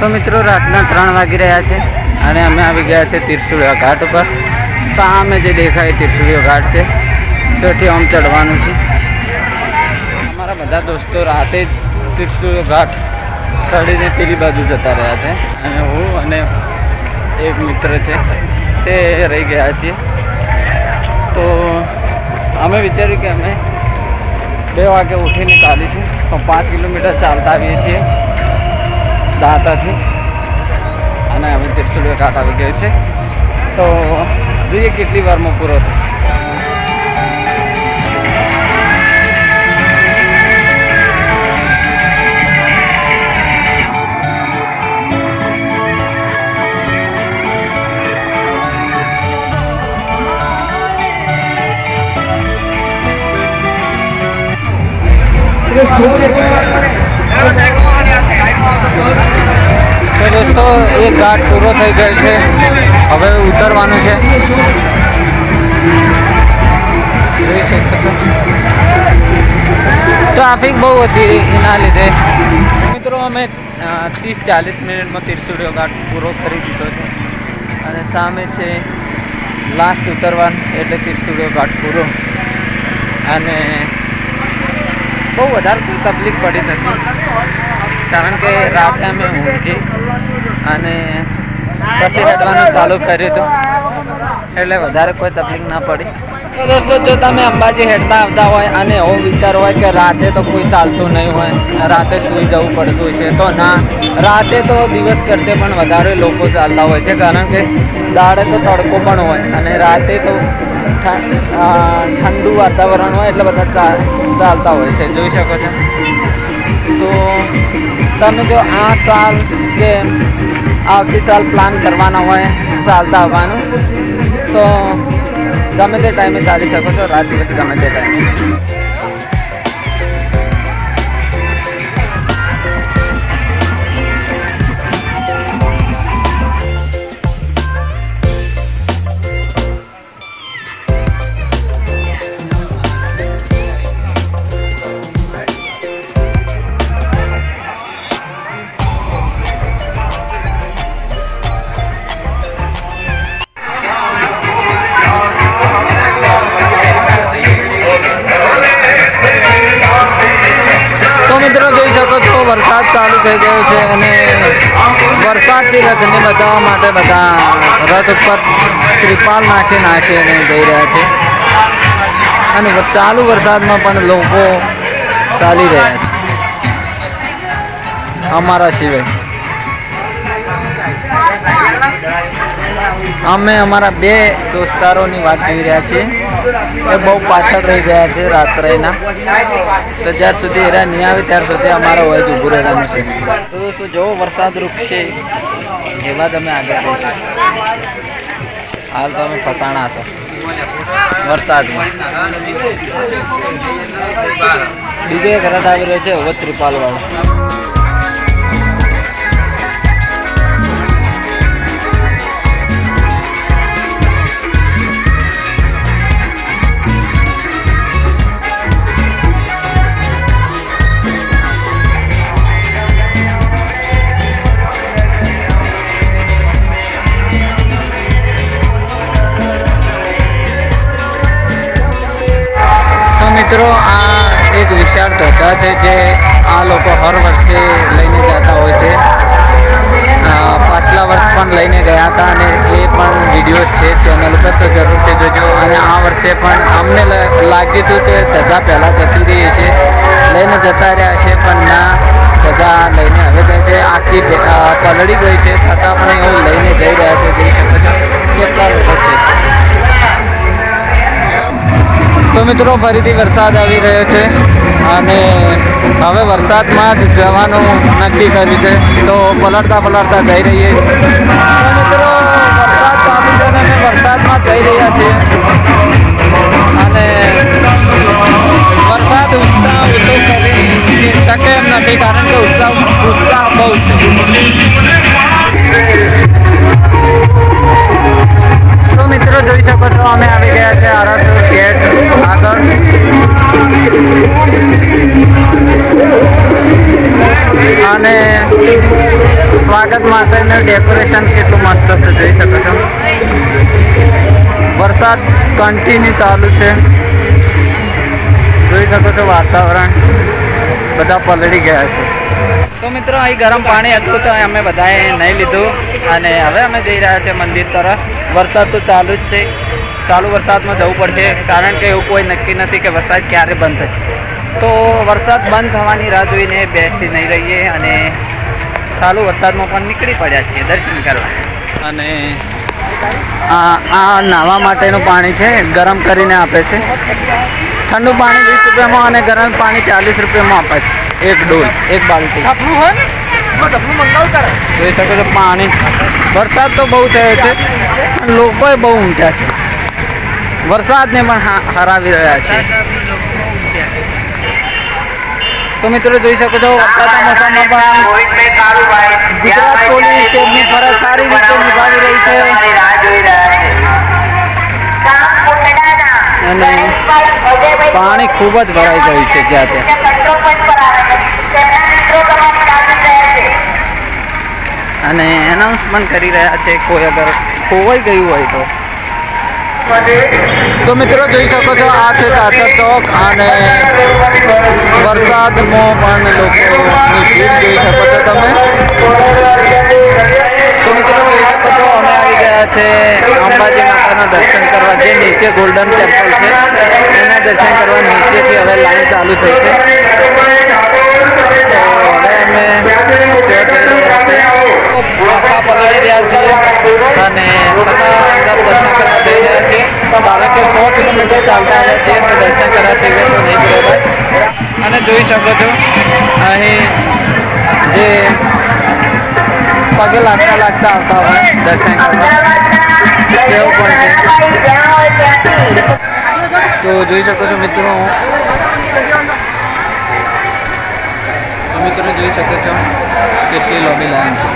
તો મિત્રો રાતના ત્રણ વાગી રહ્યા છે અને અમે આવી ગયા છે તિરસુળિયા ઘાટ ઉપર. સામે જે દેખાય તિરસુળિયો ઘાટ છે. ત્યાંથી આમ ચડવાનું છે. અમારા બધા દોસ્તો રાતે જ તિરસુળિયો ઘાટ ચડીને પેલી બાજુ જતા રહ્યા છે. અને હું અને એક મિત્ર છે તે રહી ગયા છીએ. તો અમે વિચાર્યું કે અમે બે વાગે ઉઠીને ચાલીશું. તો પાંચ કિલોમીટર ચાલતા આવીએ છીએ. દાંતાથી અને હવે તિરસુલિયો ઘાટ આવી ગયો છે. તો જોઈએ કેટલી વારમાં પૂરો થાય તો એ ઘાટ પૂરો થઈ ગયો છે. હવે ઉતરવાનું છો. ટ્રાફિક બહુ હતી એના લીધે. મિત્રો, અમે ત્રીસ ચાલીસ મિનિટમાં તિરસુડિયો ઘાટ પૂરો કરી દીધો છે. અને સામે છે લાસ્ટ ઉતરવાનું, એટલે તિરસુડિયો ઘાટ પૂરો. અને બહુ વધારે તકલીફ પડી નથી. કારણ કે રાતે અમે ઊંઘી અને પછી રડવાનું ચાલુ કર્યું હતું. એટલે વધારે કોઈ તકલીફ ના પડી. તો દોસ્તો, જો તમે અંબાજી હેડતા આવતા હોય અને એવો વિચાર હોય કે રાતે તો કોઈ ચાલતું નહીં હોય, રાતે સૂઈ જવું પડતું છે તો ના. રાતે તો દિવસ કરતે પણ વધારે લોકો ચાલતા હોય છે, કારણ કે દાડે તો તડકો પણ હોય અને રાતે તો ઠંડુ વાતાવરણ હોય એટલે બધા ચાલતા હોય છે, જોઈ શકો છો. તો તમે જો આ સાલ કે આવતી સાલ પ્લાન કરવાના હોય, ચાલતા આવવાનું, તો ગમે તે ટાઈમે ચાલી શકો છો. રાત દિવસ ગમે તે ટાઈમે ચાલુ થઈ ગયો છે અને વરસાદથી રથને બચાવવા માટે બધા રથ ઉપર ત્રિપાલ નાખી નાખીને જઈ રહ્યા છે. અને ચાલુ વરસાદમાં પણ લોકો ચાલી રહ્યા છે. અમારા સિવાય. અમે અમારા બે દોસ્તારોની વાત કરી રહ્યા છીએ. એ બહુ પાછળ રહી ગયા છે રાત્રેના. તો જ્યાર સુધી એરા નહીં આવે, ત્યાર સુધી અમારો હોય જ ઊભું રહેવાનું છે. તો દોસ્તો જેવો વરસાદ રૂપશે એવા તમે આગળ જઈશું હાલ તો અમે ફસાણા છો. વરસાદમાં. બીજો એક રથ આવી રહ્યો છે વત્રીપાલ ત્રિપાલ વાળો વર્ષે પણ અમને લાગ્યું હતું કે ધજા પહેલાં જતી રહી છે. લઈને જતા રહ્યા છે, પણ ના, ધજા લઈને હવે જાય છે આખી પલળી ગઈ છે, છતાં પણ એવું લઈને જઈ રહ્યા છે, જઈ શકો છો કેટલા લોકો છે. તો મિત્રો, ફરીથી વરસાદ આવી રહ્યો છે અને હવે વરસાદમાં જ જવાનું નક્કી કર્યું છે. તો પલળતા પલળતા જઈ રહીએ. છીએ મિત્રો, વરસાદ ચાલુ છે વરસાદમાં જઈ રહ્યા છીએ. વરસાદ ઉત્સાહ ઓછો કરી શકે એમ નથી કારણ કે ઉત્સાહ ઉત્સાહ બહુ છે તો મિત્રો જોઈ શકો છો અમે આવી ગયા છે આરસુર ગેટ આગળ અને સ્વાગત માટેનું ડેકોરેશન કેટલું મસ્ત છે જોઈ શકો છો વરસાદ કન્ટિન્યુ ચાલુ છે જોઈ શકો છો વાતાવરણ. બધા પલળી ગયા છે. તો મિત્રો અહીં ગરમ પાણી હતું તો અમે બધાએ નહીં લીધું. અને હવે અમે જઈ રહ્યા છીએ મંદિર તરફ. વરસાદ તો ચાલુ જ છે. ચાલુ વરસાદમાં જવું પડશે કારણ કે એવું કોઈ નક્કી નથી કે વરસાદ ક્યારે બંધ થશે. તો વરસાદ બંધ થવાની રાહ જોઈને બેસી નહીં રહીએ અને ચાલુ વરસાદમાં પણ નીકળી પડ્યા છીએ. દર્શન કરવા. અને આ આ નાહવા માટેનું પાણી છે ગરમ કરીને આપે છે. ઠંડુ પાણી વીસ રૂપિયામાં અને ગરમ પાણી ચાલીસ રૂપિયામાં આપે છે. એક ડોલ એક બાલટી. જોઈ શકો છો પાણી. વરસાદ તો બહુ થયો છે લોકોએ બહુ ઊંઘ્યા છે. વરસાદને પણ હરાવી રહ્યા છે. તો મિત્રો જોઈ શકો છો વરસાદના મોસમમાં પણ ગુજરાત પોલીસ તેમની ફરજ સારી રીતે પાણી ખૂબ જ ભરાઈ ગયું છે જ્યાં ત્યાં અને એનાઉન્સમેન્ટ કરી રહ્યા છે કોઈ અગર ખોવાઈ ગયું હોય તો. તો મિત્રો જોઈ શકો છો આ છે તાતા ચોક અને વરસાદમાં પણ લોકો ભીડ જોઈ શકો છો તમે. તો આવી ગયા છે અંબાજી માતાના દર્શન કરવા જે નીચે ગોલ્ડન ટેમ્પલ છે એના દર્શન કરવા નીચેથી હવે લાઈન ચાલુ થઈ છે અને બધા દર્શન કરવા જઈ રહ્યા છીએ કારણ કે સો કિલોમીટર ચાલતા આવ્યા છે દર્શન કરવા નહીં અને જોઈ શકો છો, અહીં જે પગે લાગતા લાગતા આવતા હોય. દર્શન કરવા. તેવું પણ છે તો જોઈ શકો છો મિત્રો. હું મિત્રો જોઈ શકો છો કેટલી લોબી લાઈન છે.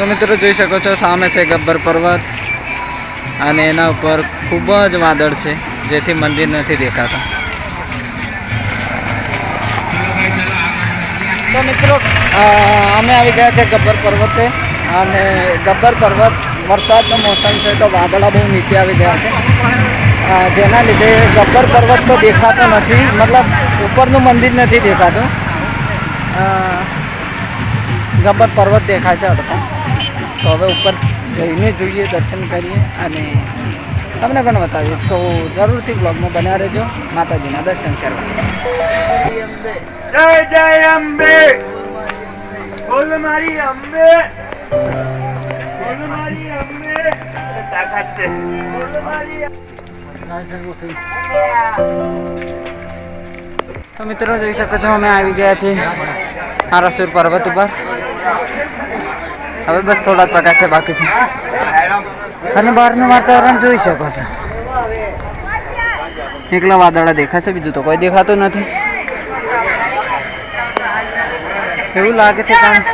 તો મિત્રો જોઈ શકો છો, સામે છે ગબ્બર પર્વત અને એના ઉપર ખૂબ જ વાદળ છે, જેથી મંદિર નથી દેખાતા. તો મિત્રો અમે આવી ગયા છે ગબ્બર પર્વતે અને ગબ્બર પર્વત વરસાદનો મોસમ છે તો વાદળા બહુ નીચે આવી ગયા છે. જેના લીધે ગબ્બર પર્વત તો દેખાતો નથી, મતલબ ઉપરનું મંદિર નથી દેખાતું. ગબ્બર પર્વત દેખાય છે તો હવે ઉપર જઈને જોઈએ, દર્શન કરીએ અને તમને પણ બતાવીશ તો જરૂરથી બ્લોગમાં બન્યા રહેજો. માતાજીના દર્શન કરવા. જય જય અંબે! બોલ મારી અંબે! બોલ મારી અંબે! તાકાત છે. બોલ મારી તો મિત્રો જોઈ શકો છો અમે આવી ગયા છીએ આરાસુર પર્વત ઉપર. હવે બસ થોડા પ્રકાશ છે, બાકી છે. અને બહારનું વાતાવરણ જોઈ શકો છો. એકલા વાદળા દેખાશે, બીજું તો કોઈ દેખાતું નથી. એવું લાગે છે કારણ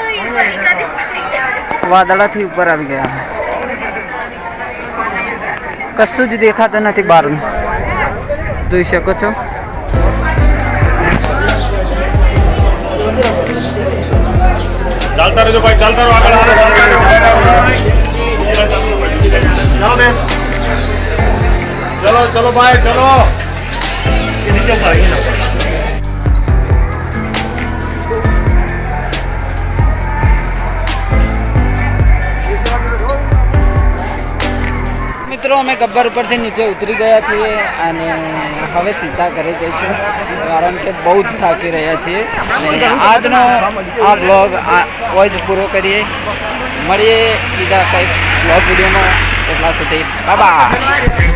વાદળાથી ઉપર આવી ગયા કશું જ દેખાતું નથી બહારનું. જોઈ શકો છો? ચાલતા રહેજો ભાઈ ચાલતા રહો આગળ જાઓ બેન ચલો ચલો ભાઈ ચલો. નીચે ભાઈ મિત્રો, અમે ગબ્બર ઉપરથી નીચે ઉતરી ગયા છીએ અને હવે સીધા ઘરે જઈશું, કારણ કે બહુ જ થાકી રહ્યા છીએ. અને આજનો આ બ્લોગ હોય જ પૂરો કરીએ. મળીએ સીધા કંઈક બ્લોગ વિડીયોમાં. એટલા સુધી બાબા